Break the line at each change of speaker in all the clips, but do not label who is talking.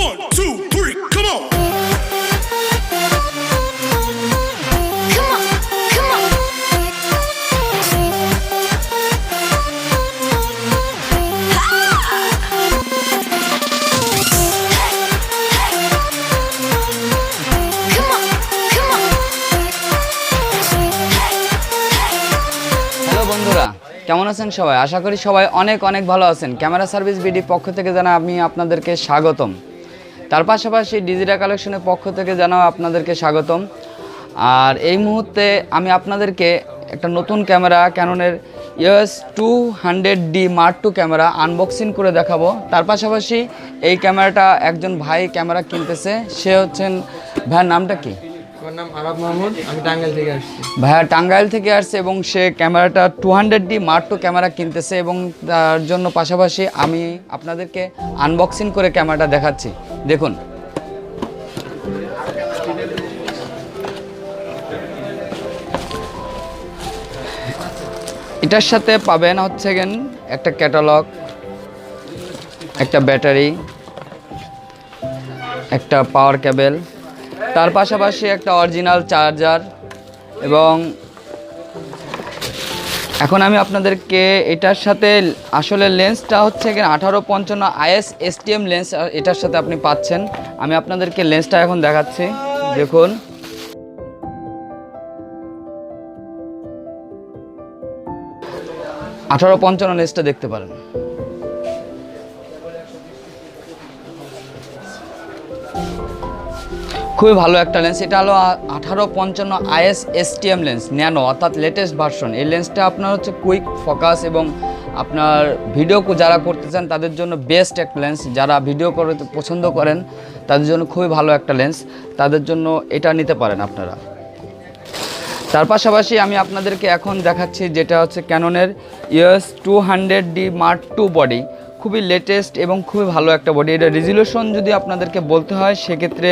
One, two, three, come on.
Come on, come on. Come on, come on.
Hello বন্ধুরা কেমন আছেন সবাই আশা করি সবাই অনেক অনেক ভালো আছেন ক্যামেরা সার্ভিস বিডি পক্ষ থেকে জানা আমি আপনাদেরকে স্বাগতম তার পাশাপাশি ডিজিটাল কালেকশনের পক্ষ থেকে জানাও আপনাদেরকে স্বাগতম। আর এই মুহূর্তে আমি আপনাদেরকে একটা নতুন camera ক্যাননের EOS two hundred D mark two camera unboxing করে দেখাবো। তার পাশাপাশি এই ক্যামেরাটা একজন ভাই ক্যামেরা কিনতেছে, সে হচ্ছেন, ভাইয়ের নামটা কি?
আমার নাম আরব মাহমুদ, আমি টাঙ্গাইল থেকে আসছি।
ভাইয়া, টাঙ্গাইল থেকে আসছে এবং সে ক্যামেরাটা two hundred D mark two camera কিনতেছে এবং তার জন্য পাশাপাশি আমি আপনাদেরকে আনবক্সিং করে ক্যামেরাটা দেখাচ্ছি। দেখুন। এটার সাথে পাবেন হচ্ছে গেন একটা ক্যাটালগ, একটা ব্যাটারি, একটা পাওয়ার কেবেল তার পাশাপাশি একটা অরিজিনাল চার্জার এবং এখন আমি আপনাদেরকে এটার সাথে আসলে লেন্সটা হচ্ছে এখানে আঠারো পঞ্চান্ন আইএস এসটিএম লেন্স এটার সাথে আপনি পাচ্ছেন। আমি আপনাদেরকে লেন্সটা এখন দেখাচ্ছি। দেখুন। আঠারো পঞ্চান্ন লেন্সটা দেখতে পারেন। খুবই ভালো একটা লেন্স এটা হলো আঠারো পঞ্চান্ন আইএস এসটিএম লেন্স ন্যানো, অর্থাৎ লেটেস্ট ভার্সন এই লেন্সটা আপনার হচ্ছে কুইক ফোকাস এবং আপনার ভিডিও যারা করতে চান, তাদের জন্য বেস্ট একটা লেন্স যারা ভিডিও করতে পছন্দ করেন, তাদের জন্য খুবই ভালো একটা লেন্স তাদের জন্য এটা নিতে পারেন আপনারা। তার পাশাপাশি আমি আপনাদেরকে এখন দেখাচ্ছি যেটা হচ্ছে ক্যাননের EOS two hundred D mark two body খুবই লেটেস্ট এবং খুবই ভালো একটা বডি এটা রেজুলেশন যদি আপনাদেরকে বলতে হয়, সেক্ষেত্রে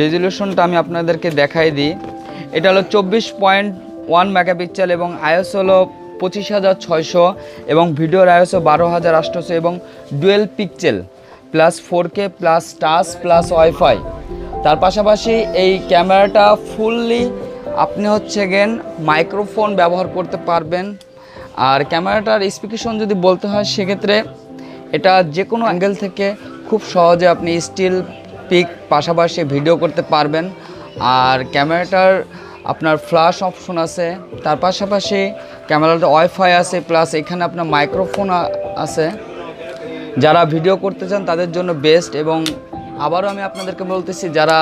রেজুলেশনটা আমি আপনাদেরকে দেখাই দিই। এটা হলো চব্বিশ পয়েন্ট ওয়ান মেগাপিক্সেল এবং আইএস হলো পঁচিশ হাজার ছয়শো এবং ভিডিওর আইএসও বারো হাজার আটশোশো এবং dual pixel plus four K plus touch plus wifi তার পাশাপাশি এই ক্যামেরাটা ফুললি আপনি হচ্ছে গেন মাইক্রোফোন ব্যবহার করতে পারবেন। আর ক্যামেরাটার স্পিকেশন যদি বলতে হয়, সেক্ষেত্রে এটা যে কোনো অ্যাঙ্গেল থেকে খুব সহজে আপনি স্টিল পিক পাশাপাশি ভিডিও করতে পারবেন। আর ক্যামেরাটার আপনার ফ্ল্যাশ অপশন আছে, তার পাশাপাশি ক্যামেরাটা ওয়াইফাই আছে প্লাস এখানে আপনার মাইক্রোফোন আছে। যারা ভিডিও করতে চান, তাদের জন্য বেস্ট এবং আবারও আমি আপনাদেরকে বলতেছি, যারা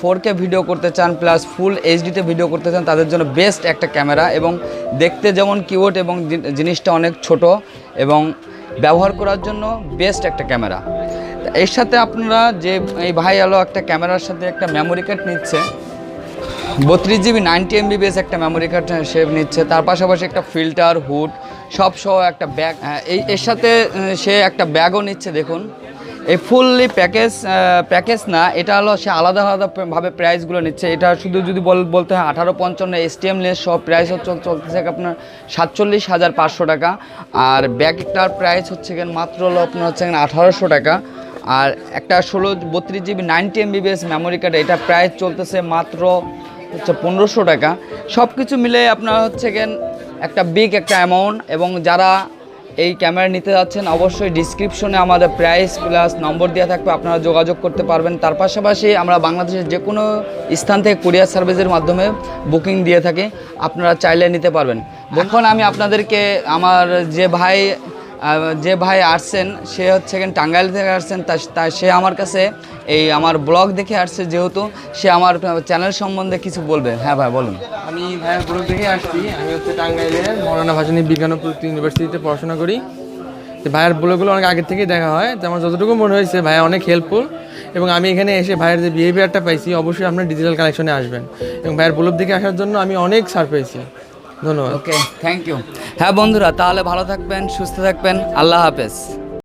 ফোর কে ভিডিও করতে চান প্লাস ফুল এইচডিতে ভিডিও করতে চান, তাদের জন্য বেস্ট একটা ক্যামেরা এবং দেখতে যেমন কিউট এবং জিনিসটা অনেক ছোট এবং ব্যবহার করার জন্য বেস্ট একটা ক্যামেরা এর সাথে আপনারা যে এই ভাই আলো একটা ক্যামেরার সাথে একটা মেমোরি কার্ড নিচ্ছে, বত্রিশ জিবি নাইনটি এমবিবিএস একটা মেমোরি কার্ড সে নিচ্ছে, তার পাশাপাশি একটা ফিল্টার হুড সব সহ একটা ব্যাগ এই, এর সাথে সে একটা ব্যাগও নিচ্ছে, দেখুন। এই ফুললি প্যাকেজ প্যাকেজ না, এটা হলো সে আলাদা আলাদা ভাবে প্রাইসগুলো নিচ্ছে। এটা শুধু যদি বল, বলতে হয় আঠারো পঞ্চান্ন এসটিএম লেস, সব প্রাইস হচ্ছে, চলতেছে আপনার সাতচল্লিশ হাজার পাঁচশো টাকা। আর ব্যাগটার প্রাইস হচ্ছে মাত্র হলো আপনার হচ্ছে আঠারোশো টাকা। আর একটা ষোলো, বত্রিশ GB ninety MBPS memory card এটা প্রাইস চলতেছে মাত্র হচ্ছে পনেরোশো টাকা। সব কিছু মিলে আপনার হচ্ছে একটা বিগ একটা অ্যামাউন্ট এবং যারা এই ক্যামেরা নিতে যাচ্ছেন, অবশ্যই ডিসক্রিপশনে আমাদের প্রাইস প্লাস নম্বর দেওয়া থাকবে, আপনারা যোগাযোগ করতে পারবেন। তার পাশাপাশি আমরা বাংলাদেশের যে কোনো স্থান থেকে কুরিয়ার সার্ভিসের মাধ্যমে বুকিং দিয়ে থাকি, আপনারা চাইলে নিতে পারবেন। এখন আমি আপনাদেরকে আমার যে ভাই যে ভাই আসছেন, সে হচ্ছে টাঙ্গাইল থেকে আসছেন, তা সে আমার কাছে এই আমার ব্লগ দেখে আসছে যেহেতু, সে আমার চ্যানেল সম্বন্ধে কিছু বলবে। হ্যাঁ ভাই, বলুন।
আমি ভাইয়ের ব্লগ দেখে আসছি, আমি হচ্ছে টাঙ্গাইলের মৌলানা ভাসানী বিজ্ঞান প্রযুক্তি ইউনিভার্সিটিতে পড়াশোনা করি। ভাইয়ের ব্লগগুলো অনেক আগের থেকেই দেখা হয়, তো আমার যতটুকু মনে হয়েছে, ভাই অনেক হেল্পফুল এবং আমি এখানে এসে ভাইয়ের যে বিহেভিয়ারটা পাইছি, অবশ্যই আপনার ডিজিটাল কালেকশনে আসবেন। এবং ভাইয়ের ব্লগ দেখে আসার জন্য আমি অনেক সার পেয়েছি। ধন্যবাদ।
ওকে থ্যাংক ইউ হ্যাঁ বন্ধুরা তাহলে ভালো থাকবেন সুস্থ থাকবেন। আল্লাহ হাফেজ।